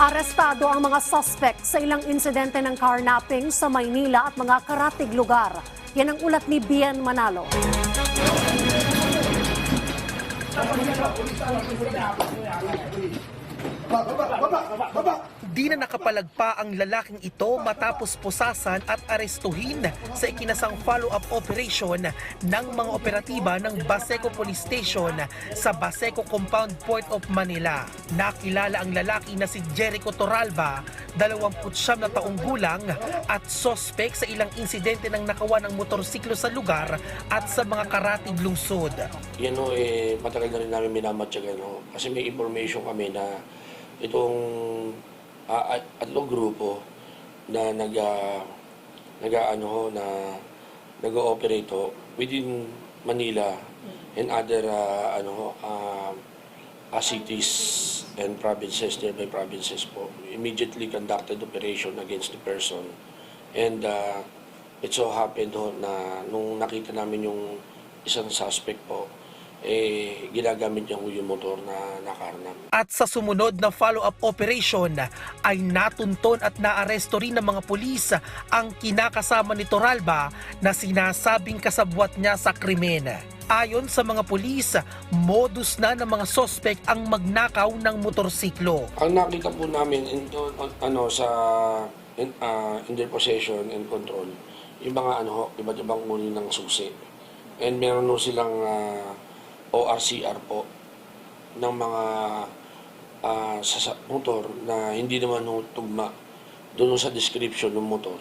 Arestado ang mga suspect sa ilang insidente ng carnapping sa Maynila at mga karatig lugar. Yan ang ulat ni Bian Manalo. Di na nakapalagpa ang lalaking ito matapos pusasan at arestuhin sa ikinasang follow-up operation ng mga operatiba ng Baseco Police Station sa Baseco Compound Port of Manila. Nakilala ang lalaki na si Jericho Toralba, 29 na taong gulang at sospek sa ilang insidente ng nakawa ng motorsiklo sa lugar at sa mga karatig lungsod. Yan o, eh, matagal na rin namin minamatyagan. No? Kasi may information kami na itong uh, atlong grupo na nag, uh, nag ano, ho, na nag-ooperate within Manila and other uh, ano, ho, uh, uh, cities and provinces, nearby provinces po, immediately conducted operation against the person. And uh, it so happened ho na nung nakita namin yung isang suspect po, eh, ginagamit niya yung motor na nakarnap. At sa sumunod na follow-up operation ay natunton at naaresto rin ng mga pulis ang kinakasama ni Toralba na sinasabing kasabwat niya sa krimen. Ayon sa mga pulis, modus na ng mga sospek ang magnakaw ng motorsiklo. Ang nakita po namin in, ano sa in, uh, in their possession and control, yung mga ano iba't ibang uri ng susi. And meron ho silang uh, ORCR po ng mga uh, sa motor na hindi naman tugma doon sa description ng motor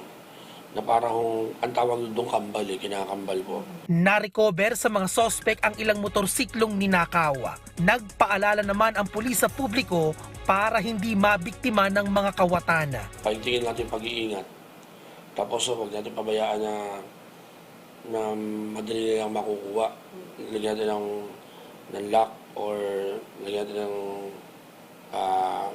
na parang ang tawag doon kambal eh, kinakambal po. Narecover sa mga sospek ang ilang motorsiklong ninakaw. Nagpaalala naman ang pulis sa publiko para hindi mabiktima ng mga kawatan. paigtingin natin pag-iingat. Tapos oh, huwag natin pabayaan na na madali lang makukuha. Lagyan natin ng, ng lock or lagyan natin ng uh,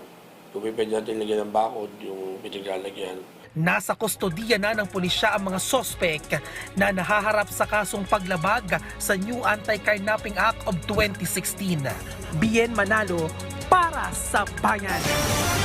kung pwede natin lagyan ng bakod yung pinaglalagyan. Nasa kustodiya na ng pulisya ang mga sospek na nahaharap sa kasong paglabag sa New Anti-Carnapping Act of 2016. Bien Manalo para sa bayan.